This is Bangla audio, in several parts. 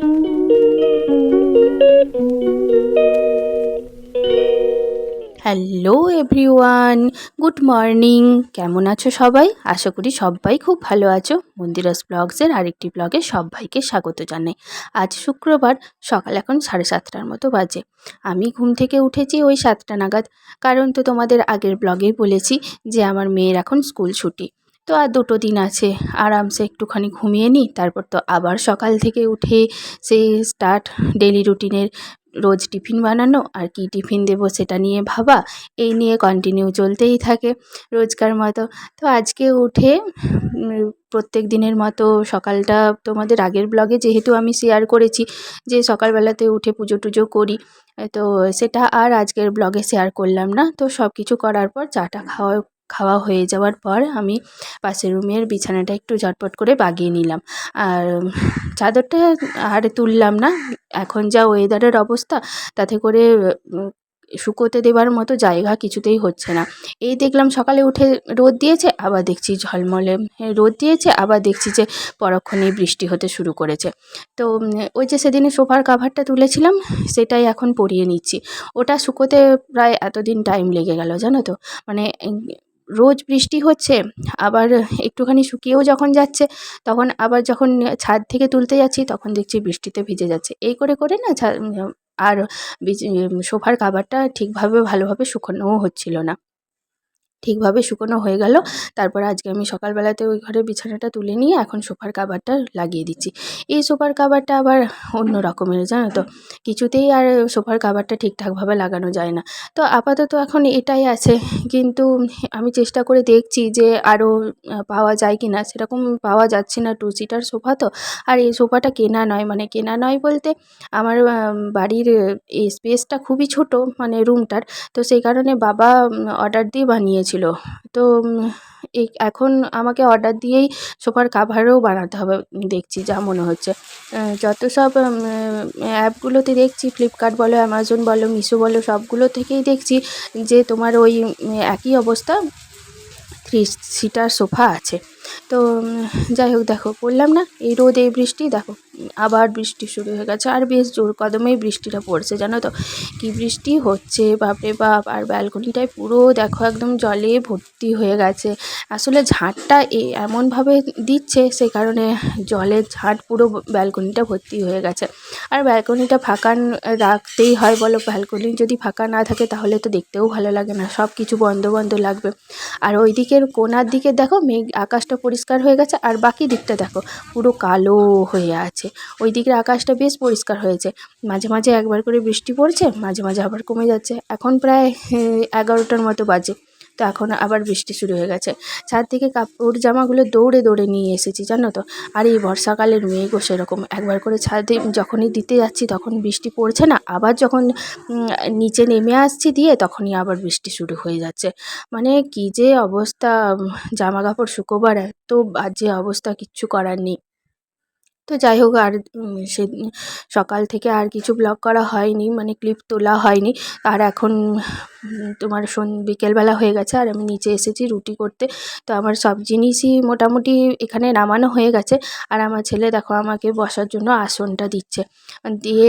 হ্যালো এভরিওয়ান গুড মর্নিং কেমন আছো সবাই? আশা করি সবাই খুব ভালো আছো। মন্দিরাস ব্লগসের আরেকটি ব্লগে সবাইকে স্বাগত জানাই। আজ শুক্রবার, সকাল এখন সাড়ে সাতটার মতো বাজে। আমি ঘুম থেকে উঠেছি ওই সাতটা নাগাদ। কারণ তো তোমাদের আগের ব্লগেই বলেছি যে আমার মেয়ের এখন স্কুল ছুটি। তো আর দুটো দিন আছে। আরামসে একটুখানি ঘুমিয়ে নিই তারপর তো আবার সকাল থেকে উঠে সেই স্টার্ট ডেলি রুটিনের রোজ টিফিন বানানো আর কি টিফিন দেবো সেটা নিয়ে ভাবা, এই নিয়ে কন্টিনিউ চলতেই থাকে রোজকার মতো। তো আজকে উঠে প্রত্যেক দিনের মতো সকালটা তোমাদের আগের ব্লগে যেহেতু আমি শেয়ার করেছি, যে সকালবেলাতে উঠে পুজো টুজো করি, তো সেটা আর আজকের ব্লগে শেয়ার করলাম না। তো সব কিছু করার পর চাটা খাওয়া খাওয়া হয়ে যাওয়ার পর আমি পাশের রুমের বিছানাটা একটু ঝটপট করে বাগিয়ে নিলাম। আর চাদরটা আর তুললাম না। এখন যা ওয়েদারের অবস্থা, তাতে করে শুকোতে দেবার মতো জায়গা কিছুতেই হচ্ছে না। এই দেখলাম সকালে উঠে রোদ দিয়েছে, আবার দেখছি ঝলমলে রোদ দিয়েছে, আবার দেখছি যে পরক্ষণেই বৃষ্টি হতে শুরু করেছে। তো ওই যে সেদিনে সোফার কাভারটা তুলেছিলাম, সেটাই এখন পরিয়ে নিচ্ছি। ওটা শুকোতে প্রায় এতদিন টাইম লেগে গেল, জানো তো? মানে রোজ বৃষ্টি হচ্ছে, আবার একটুখানি শুকিয়েও যখন যাচ্ছে, তখন আবার যখন ছাদ থেকে তুলতে যাচ্ছি, তখন দেখছি বৃষ্টিতে ভিজে যাচ্ছে। এই করে করে না আর সোফার কাভারটা ঠিকভাবে ভালোভাবে শুকানোও হচ্ছিল না। ঠিকভাবে শুকনো হয়ে গেল। তারপর আজকে আমি সকালবেলাতে ওই ঘরে বিছানাটা তুলে নিয়ে এখন সোফার কাভারটা লাগিয়ে দিচ্ছি। এই সোফার কাভারটা আবার অন্য রকমের, জানো তো? কিছুতেই আর সোফার কাভারটা ঠিকঠাকভাবে লাগানো যায় না। তো আপাতত এখন এটাই আছে। কিন্তু আমি চেষ্টা করে দেখছি যে আরও পাওয়া যায় কি না সেরকম পাওয়া যাচ্ছে না টু সিটার সোফা তো। আর এই সোফাটা কেনা নয়। মানে কেনা নয় বলতে আমার বাড়ির এই স্পেসটা খুবই ছোট মানে রুমটার তো সেই কারণে বাবা অর্ডার দিয়ে বানিয়েছে। ছিল। তো এই এখন আমাকে অর্ডার দিয়েই সোফার কাভারও বানাতে হবে, দেখছি যা মনে হচ্ছে। যত সব অ্যাপগুলোতে দেখছি ফ্লিপকার্ট বলো অ্যামাজন বলো মিশো বলো, সবগুলো থেকেই দেখছি যে তোমার ওই একই অবস্থা থ্রি সিটার সোফা আছে। তো যাই হোক, দেখো, বললাম না, এই রোদ, এই বৃষ্টি, দেখো। আবার বৃষ্টি শুরু হয়ে গেছে। আর বেশ জোর কদমেই বৃষ্টিটা পড়ছে, জানো তো? কি বৃষ্টি হচ্ছে, বাপরে বাপ! আর ব্যালকনিটায় পুরো দেখো একদম জলে ভর্তি হয়ে গেছে। আসলে ঝাঁটটা এমনভাবে দিচ্ছে, সে কারণে জলের ঝাঁট পুরো ব্যালকনিটা ভর্তি হয়ে গেছে। আর ব্যালকনিটা ফাঁকা রাখতেই হয় বলো ব্যালকনি যদি ফাঁকা না থাকে তাহলে তো দেখতেও ভালো লাগে না, সব কিছু বন্ধ বন্ধ লাগবে। আর ওই দিকের কোনার দিকে দেখো, মেঘ, আকাশটা পরিষ্কার হয়ে গেছে, আর বাকি দিকটা দেখো, পুরো কালো হয়ে আছে। ওই দিকের আকাশটা বেশ পরিষ্কার হয়েছে। মাঝে মাঝে একবার করে বৃষ্টি পড়ছে, মাঝে মাঝে আবার কমে যাচ্ছে। এখন প্রায় এগারোটার মতো বাজে। তো এখন আবার বৃষ্টি শুরু হয়ে গেছে। ছাদ থেকে কাপড় জামাগুলো দৌড়ে দৌড়ে নিয়ে এসেছি, জানো তো? আর এই বর্ষাকালের মেঘও সেরকম। একবার করে ছাদে যখনই দিতে যাচ্ছি তখন বৃষ্টি পড়ছে না। আবার যখন নিচে নেমে আসছি দিয়ে তখনই আবার বৃষ্টি শুরু হয়ে যাচ্ছে। মানে কী যে অবস্থা জামা কাপড় শুকোবার এত বাজে অবস্থা, কিচ্ছু করার নেই। তো যাই হোক, আর সে, সকাল থেকে আর কিছু ব্লগ করা হয়নি মানে ক্লিপ তোলা হয়নি। আর এখন তোমার সন, বিকেলবেলা হয়ে গেছে, আর আমি নিচে এসেছি রুটি করতে। তো আমার সব জিনিসই মোটামুটি এখানে নামানো হয়ে গেছে। আর আমার ছেলে দেখো আমাকে বসার জন্য আসনটা দিচ্ছে। দিয়ে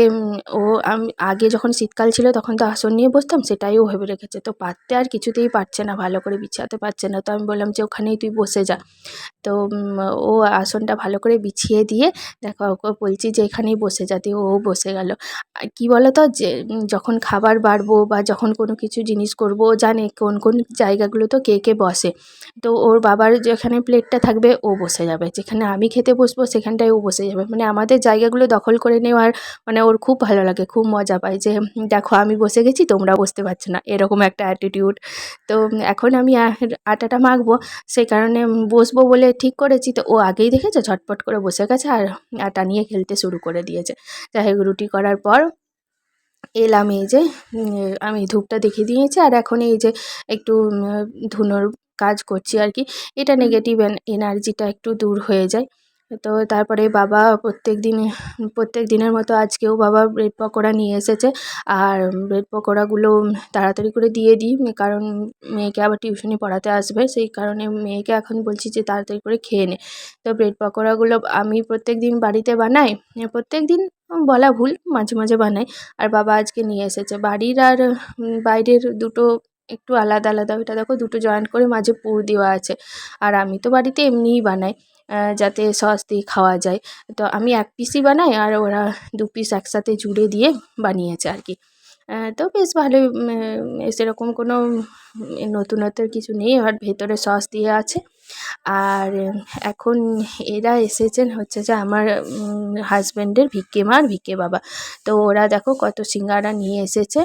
ও, আমি, আগে যখন শীতকাল ছিল তখন তো আসন নিয়ে বসতাম, সেটাই ও ভেবে রেখেছে। তো পারতে আর কিছুতেই পারছে না, ভালো করে বিছাতে পারছে না। তো আমি বললাম যে, ওখানেই তুই বসে যা। তো ও আসনটা ভালো করে বিছিয়ে দিয়ে দেখো, ওকে বলছি যে এখানেই বসে যা। দিয়ে ও বসে গেল। আর কী বলো তো যে যখন খাবার বাড়বো বা যখন কোনো কিছু জিনিস করব জানে কোন কোন জায়গাগুলো তো কে কে বসে। তো ওর বাবার যেখানে প্লেটটা থাকবে, ও বসে যাবে। যেখানে আমি খেতে বসবো, সেখানটায় ও বসে যাবে। মানে আমাদের জায়গাগুলো দখল করে নেওয়ার মানে ওর খুব ভালো লাগে, খুব মজা পায় যে, দেখো, আমি বসে গেছি, তোমরা বসতে পারছ না। এরকম একটা অ্যাটিটিউড তো এখন আমি আটাটা মাখবো। সেই কারণে বসবো বলে ঠিক করেছি। তো ও আগেই দেখেছে? ঝটপট করে বসে গেছে। আর আটা নিয়ে খেলতে শুরু করে দিয়েছে। যাই হোক রুটি করার পর এলাম এই যে আমি ধূপটা দেখিয়ে দিয়েছি আর এখন এই যে একটু ধুনোর কাজ করছি আর কি। এটা নেগেটিভ এনার্জিটা একটু দূর হয়ে যায়। তো তারপরে বাবা প্রত্যেক দিন, প্রত্যেক দিনের মতো আজকেও বাবা ব্রেড পকোড়া নিয়ে এসেছে। আর ব্রেড পকোড়াগুলো তাড়াতাড়ি করে দিয়ে দিই, কারণ মেয়েকে আবার টিউশনি পড়াতে আসবে। সেই কারণে মেয়েকে এখন বলছি যে তাড়াতাড়ি করে খেয়ে নে। তো ব্রেড পকোড়াগুলো আমি প্রত্যেক দিন বাড়িতে বানাই, প্রত্যেক দিন বলা ভুল, মাঝে মাঝে বানাই। আর বাবা আজকে নিয়ে এসেছে। বাড়ির আর বাইরের দুটো একটু আলাদা আলাদা। ওইটা দেখো, দুটো জয়েন্ট করে মাঝে পুর দেওয়া আছে। আর আমি তো বাড়িতে এমনিই বানাই। যাতে সস দিয়ে খাওয়া যায়। তো আমি এক পিসই বানাই আর ওরা দু পিস একসাথে জুড়ে দিয়ে বানিয়েছে আর কি। তো বেশ ভালোই সেরকম কোনো নতুনত্বের কিছু নেই আর ভেতরে সস দিয়ে আছে। আর এখন এরা এসেছেন হচ্ছে যে আমার হাজব্যান্ডের ভিক্কি মা আর ভিক্কি বাবা। তো ওরা দেখো কত সিঙ্গারা নিয়ে এসেছে,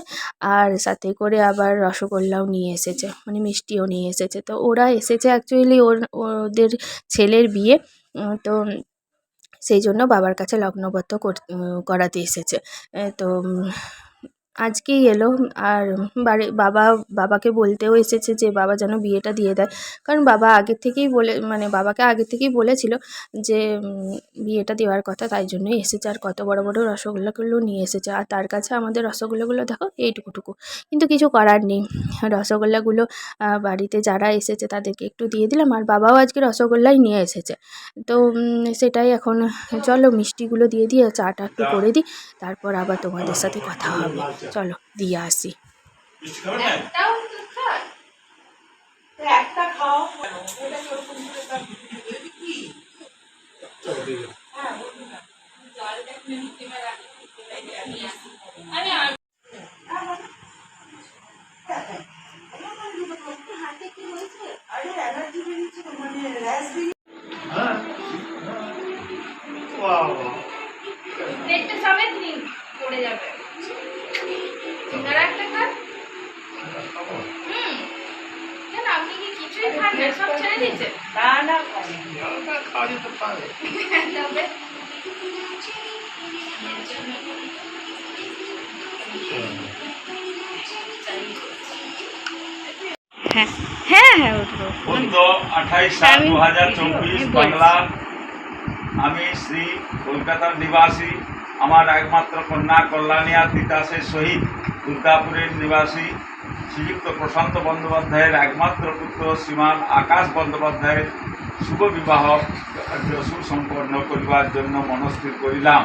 আর সাথে করে আবার রসগোল্লাও নিয়ে এসেছে মানে মিষ্টিও নিয়ে এসেছে। তো ওরা এসেছে অ্যাকচুয়ালি ওর, ওদের ছেলের বিয়ে তো সেই জন্য বাবার কাছে লগ্নবদ্ধ কর- করাতে এসেছে। তো আজকেই এলো আর বাড়ি বাবা, বাবাকে বলতেও এসেছে যে বাবা যেন বিয়েটা দিয়ে দেয়। কারণ বাবা আগের থেকেই বলে মানে বাবাকে আগে থেকেই বলেছিল যে বিয়েটা দেওয়ার কথা, তাই জন্যই এসেছে। আর কত বড় বড় রসগোল্লাগুলো নিয়ে এসেছে। আর তার কাছে আমাদের রসগোল্লাগুলো দেখো, এইটুকুটুকু। কিন্তু কিছু করার নেই। রসগোল্লাগুলো বাড়িতে যারা এসেছে তাদেরকে একটু দিয়ে দিলাম। আর বাবাও আজকে রসগোল্লাই নিয়ে এসেছে। তো সেটাই এখন, চলো মিষ্টিগুলো দিয়ে দিয়ে, চাটা একটু করে দিই। তারপর আবার তোমাদের সাথে কথা হবে। চলো দিয়ে আসি। একটা সব ছেড়ে দিয়েছেন না না খাই তবে হ্যাঁ হ্যাঁ হ্যাঁ উঠবো। আঠাইশ সাত আমি- দু হাজার চব্বিশ বাংলা। আমি শ্রী কলকাতার নিবাসী আমার একমাত্র কন্যা কল্যাণিয়া তিতাসের সহিত দুর্গাপুরের নিবাসী। শ্রীযুক্ত প্রশান্ত বন্দ্যোপাধ্যায়ের একমাত্র পুত্র শ্রীমান আকাশ বন্দ্যোপাধ্যায়ের শুভ বিবাহ সুসম্পন্ন করিবার জন্য মনস্থির করিলাম।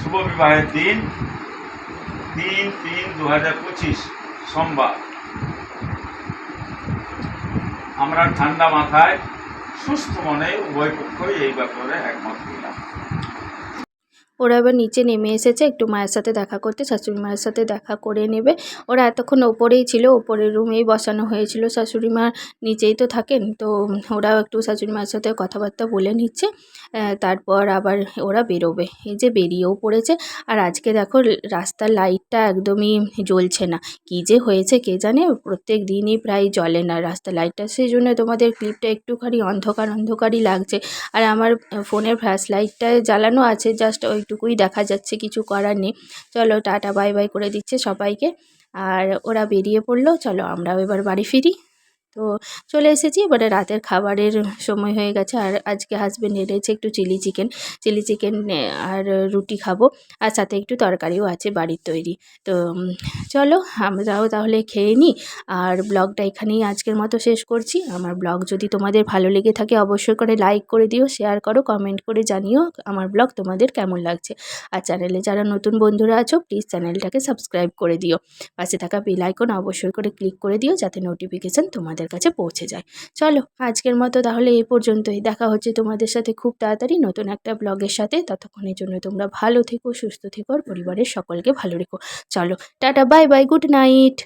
শুভ বিবাহের দিন তিন তিন দু হাজার পঁচিশ, সোমবার। আমরা ঠান্ডা মাথায় সুস্থ মনে উভয় পক্ষই এই ব্যাপারে একমত হইলাম। ওরা এবার নিচে নেমে এসেছে, একটু মায়ের সাথে দেখা করতে, শাশুড়ি মায়ের সাথে দেখা করে নেবে। ওরা এতক্ষণ ওপরেই ছিল, ওপরের রুমেই বসানো হয়েছিল। শাশুড়ি মা নিচেই তো থাকেন, তো ওরাও একটু শাশুড়ি মায়ের সাথে কথাবার্তা বলে নিচ্ছে। তারপর আবার ওরা বেরোবে। এই যে বেরিয়েও পড়েছে। আর আজকে দেখো, রাস্তার লাইটটা একদমই জ্বলছে না। কী যে হয়েছে কে জানে? প্রত্যেক দিনই প্রায় জ্বলে না রাস্তার লাইটটা। সেই জন্য তোমাদের ক্লিপটা একটুখানি অন্ধকার, অন্ধকারই লাগছে। আর আমার ফোনের ফ্ল্যাশ লাইটটা জ্বালানো আছে, জাস্ট ওইটুকুই দেখা যাচ্ছে, কিছু করার নেই। চলো টাটা, বাই বাই করে দিচ্ছে সবাইকে। আর ওরা বেরিয়ে পড়ল, চলো আমরাও এবার বাড়ি ফিরি। তো চলে এসেছি। এবারে রাতের খাবারের সময় হয়ে গেছে। আর আজকে হাজবেন্ড এনেছে একটু চিলি চিকেন চিলি চিকেন আর রুটি খাব। আর সাথে একটু তরকারিও আছে বাড়ির তৈরি। তো চলো আমরাও তাহলে খেয়ে নিই আর ব্লগটা এখানেই আজকের মতো শেষ করছি। আমার ব্লগ যদি তোমাদের ভালো লেগে থাকে অবশ্যই করে লাইক করে দিও শেয়ার করো কমেন্ট করে জানিও আমার ব্লগ তোমাদের কেমন লাগছে। আর চ্যানেলে যারা নতুন বন্ধুরা আছো প্লিজ চ্যানেলটাকে সাবস্ক্রাইব করে দিও। পাশে থাকা বেল আইকন অবশ্যই করে ক্লিক করে দিও, যাতে নোটিফিকেশান তোমাদের কাছে পৌঁছে যায়। চলো, আজকের মতো তাহলে এই পর্যন্তই। দেখা হচ্ছে তোমাদের সাথে খুব তাড়াতাড়ি নতুন একটা ব্লগের সাথে। ততক্ষণের জন্য তোমরা ভালো থেকো, সুস্থ থেকো, আর পরিবারের সকলকে ভালো রেখো। চলো, tata, bye bye, good night.